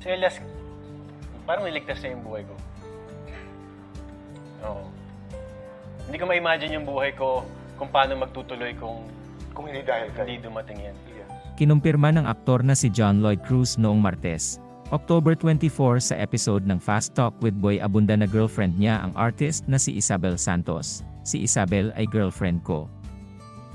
Si Elias, parang niligtas niya yung buhay ko. Oo. Hindi ko ma-imagine yung buhay ko kung paano magtutuloy kung Kung hindi dahil kay hindi dumating yan. Elias. Kinumpirma ng aktor na si John Lloyd Cruz noong Martes, October 24 sa episode ng Fast Talk with Boy Abunda na girlfriend niya ang artist na si Isabel Santos. Si Isabel ay girlfriend ko.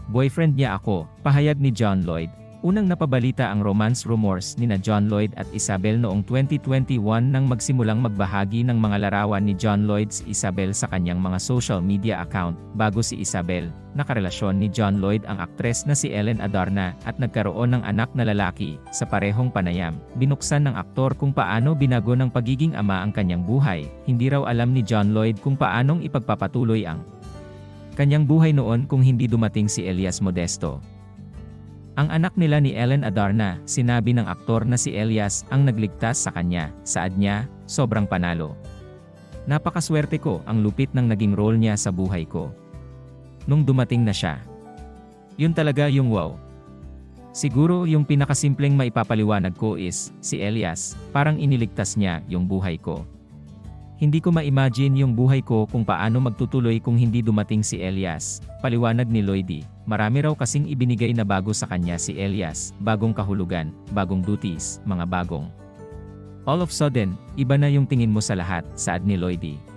Boyfriend niya ako, pahayag ni John Lloyd. Unang napabalita ang romance rumors ni na John Lloyd at Isabel noong 2021 nang magsimulang magbahagi ng mga larawan ni John Lloyd si Isabel sa kanyang mga social media account. Bago si Isabel, nakarelasyon ni John Lloyd ang aktres na si Ellen Adarna at nagkaroon ng anak na lalaki. Sa parehong panayam, binuksan ng aktor kung paano binago ng pagiging ama ang kanyang buhay. Hindi raw alam ni John Lloyd kung paanong ipagpapatuloy ang kanyang buhay noon kung hindi dumating si Elias Modesto. Ang anak nila ni Ellen Adarna, sinabi ng aktor na si Elias ang nagligtas sa kanya. Saad niya, sobrang panalo. Napakaswerte ko ang lupit ng naging role niya sa buhay ko. Nung dumating na siya. Yun talaga yung wow. Siguro yung pinakasimpleng maipapaliwanag ko is, si Elias, parang iniligtas niya yung buhay ko. Hindi ko ma-imagine yung buhay ko kung paano magtutuloy kung hindi dumating si Elias. Paliwanag ni Lloydie, marami raw kasing ibinigay na bago sa kanya si Elias, bagong kahulugan, bagong duties, mga bagong. All of sudden, iba na yung tingin mo sa lahat, saad ni Lloydie.